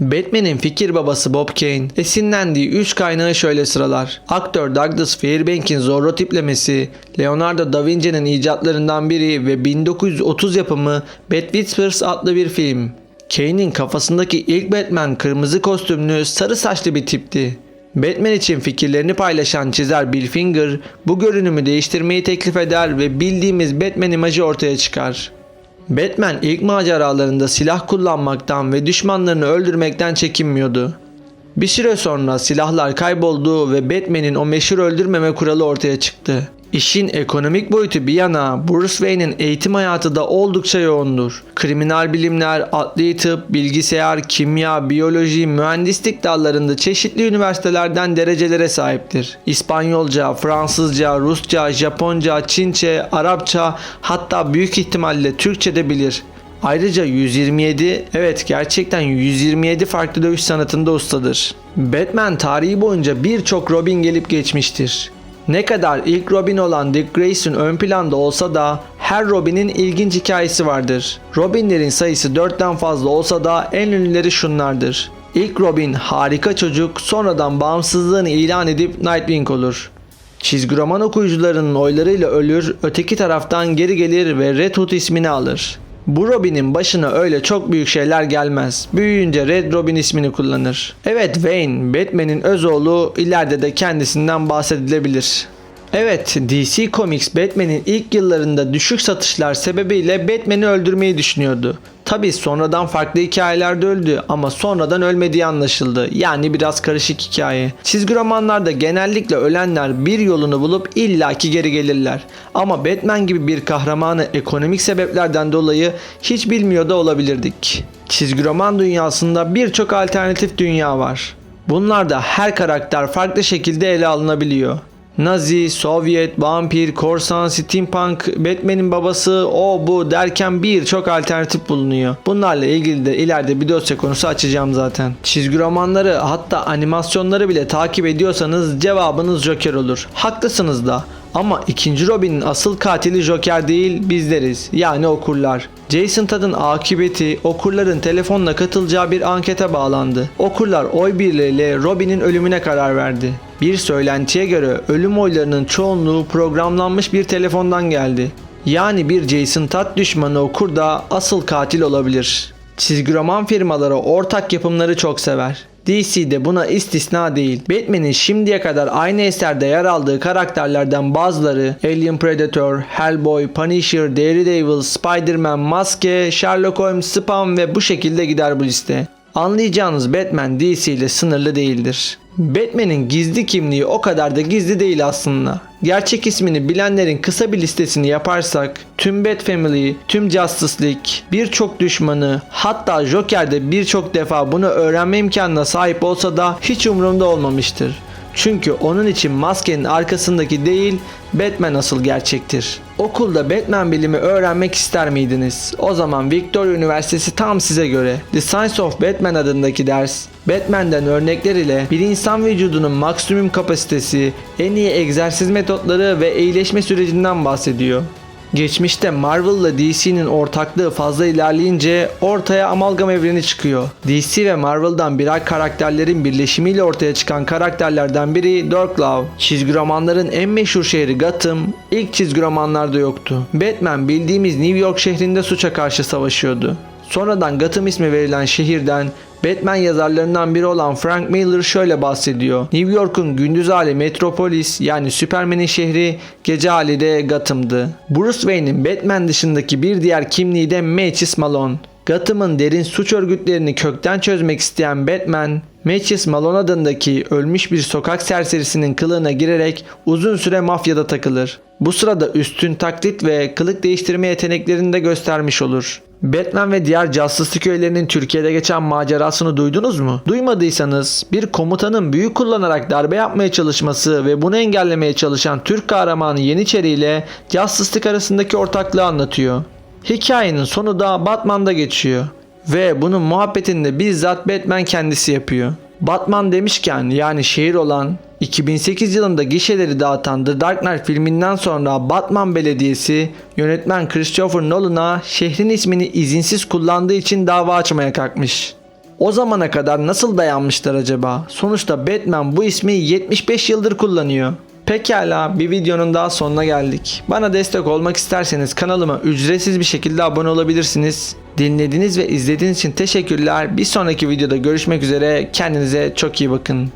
Batman'in fikir babası Bob Kane esinlendiği 3 kaynağı şöyle sıralar. Aktör Douglas Fairbank'in Zorro tiplemesi, Leonardo da Vinci'nin icatlarından biri ve 1930 yapımı Bat Whispers adlı bir film. Kane'in kafasındaki ilk Batman kırmızı kostümlü sarı saçlı bir tipti. Batman için fikirlerini paylaşan çizer Bill Finger bu görünümü değiştirmeyi teklif eder ve bildiğimiz Batman imajı ortaya çıkar. Batman ilk maceralarında silah kullanmaktan ve düşmanlarını öldürmekten çekinmiyordu. Bir süre sonra silahlar kayboldu ve Batman'in o meşhur öldürmeme kuralı ortaya çıktı. İşin ekonomik boyutu bir yana Bruce Wayne'in eğitim hayatı da oldukça yoğundur. Kriminal bilimler, adli tıp, bilgisayar, kimya, biyoloji, mühendislik dallarında çeşitli üniversitelerden derecelere sahiptir. İspanyolca, Fransızca, Rusça, Japonca, Çince, Arapça hatta büyük ihtimalle Türkçe de bilir. Ayrıca 127, evet gerçekten 127 farklı dövüş sanatında ustadır. Batman tarihi boyunca birçok Robin gelip geçmiştir. Ne kadar ilk Robin olan Dick Grayson ön planda olsa da her Robin'in ilginç hikayesi vardır. Robinlerin sayısı 4'ten fazla olsa da en ünlüleri şunlardır. İlk Robin harika çocuk sonradan bağımsızlığını ilan edip Nightwing olur. Çizgi roman okuyucularının oylarıyla ölür, öteki taraftan geri gelir ve Red Hood ismini alır. Bu Robin'in başına öyle çok büyük şeyler gelmez. Büyüyünce Red Robin ismini kullanır. Evet Wayne, Batman'in öz oğlu ileride de kendisinden bahsedilebilir. Evet, DC Comics Batman'in ilk yıllarında düşük satışlar sebebiyle Batman'i öldürmeyi düşünüyordu. Tabi sonradan farklı hikayelerde öldü ama sonradan ölmediği anlaşıldı. Yani biraz karışık hikaye. Çizgi romanlarda genellikle ölenler bir yolunu bulup illaki geri gelirler. Ama Batman gibi bir kahramanı ekonomik sebeplerden dolayı hiç bilmiyor da olabilirdik. Çizgi roman dünyasında birçok alternatif dünya var. Bunlarda her karakter farklı şekilde ele alınabiliyor. Nazi, Sovyet, vampir, korsan, steampunk, Batman'in babası, o bu derken birçok alternatif bulunuyor. Bunlarla ilgili de ileride bir dosya konusu açacağım zaten. Çizgi romanları hatta animasyonları bile takip ediyorsanız cevabınız Joker olur. Haklısınız da. Ama ikinci Robin'in asıl katili Joker değil bizleriz yani okurlar. Jason Todd'ın akıbeti okurların telefonla katılacağı bir ankete bağlandı. Okurlar oy birliğiyle Robin'in ölümüne karar verdi. Bir söylentiye göre ölüm oylarının çoğunluğu programlanmış bir telefondan geldi. Yani bir Jason Todd düşmanı okur da asıl katil olabilir. Çizgi roman firmaları ortak yapımları çok sever. DC de buna istisna değil. Batman'in şimdiye kadar aynı eserde yer aldığı karakterlerden bazıları Alien Predator, Hellboy, Punisher, Daredevil, Spider-Man, Maske, Sherlock Holmes, Spawn ve bu şekilde gider bu liste. Anlayacağınız Batman DC ile sınırlı değildir. Batman'in gizli kimliği o kadar da gizli değil aslında. Gerçek ismini bilenlerin kısa bir listesini yaparsak tüm Bat Family, tüm Justice League, birçok düşmanı hatta Joker de birçok defa bunu öğrenme imkanına sahip olsa da hiç umurumda olmamıştır. Çünkü onun için maskenin arkasındaki değil Batman asıl gerçektir. Okulda Batman bilimi öğrenmek ister miydiniz? O zaman Victoria Üniversitesi tam size göre. The Science of Batman adındaki ders, Batman'den örnekler ile bir insan vücudunun maksimum kapasitesi, en iyi egzersiz metotları ve iyileşme sürecinden bahsediyor. Geçmişte Marvel ile DC'nin ortaklığı fazla ilerleyince ortaya amalgam evreni çıkıyor. DC ve Marvel'dan birer karakterlerin birleşimiyle ortaya çıkan karakterlerden biri Darklove. Çizgi romanların en meşhur şehri Gotham ilk çizgi romanlarda yoktu. Batman bildiğimiz New York şehrinde suça karşı savaşıyordu. Sonradan Gotham ismi verilen şehirden Batman yazarlarından biri olan Frank Miller şöyle bahsediyor. New York'un gündüz hali Metropolis yani Superman'in şehri, gece hali de Gotham'dı. Bruce Wayne'in Batman dışındaki bir diğer kimliği de Matches Malone. Gotham'ın derin suç örgütlerini kökten çözmek isteyen Batman, Matches Malone adındaki ölmüş bir sokak serserisinin kılığına girerek uzun süre mafyada takılır. Bu sırada üstün taklit ve kılık değiştirme yeteneklerini de göstermiş olur. Batman ve diğer Justice köylerinin Türkiye'de geçen macerasını duydunuz mu? Duymadıysanız bir komutanın büyük kullanarak darbe yapmaya çalışması ve bunu engellemeye çalışan Türk kahramanı Yeniçeri ile Justice arasındaki ortaklığı anlatıyor. Hikayenin sonu da Batman'da geçiyor. Ve bunun muhabbetini de bizzat Batman kendisi yapıyor. Batman demişken yani şehir olan 2008 yılında gişeleri dağıtan The Dark Knight filminden sonra Batman Belediyesi yönetmen Christopher Nolan'a şehrin ismini izinsiz kullandığı için dava açmaya kalkmış. O zamana kadar nasıl dayanmışlar acaba? Sonuçta Batman bu ismi 75 yıldır kullanıyor. Pekala bir videonun daha sonuna geldik. Bana destek olmak isterseniz kanalıma ücretsiz bir şekilde abone olabilirsiniz. Dinlediğiniz ve izlediğiniz için teşekkürler. Bir sonraki videoda görüşmek üzere. Kendinize çok iyi bakın.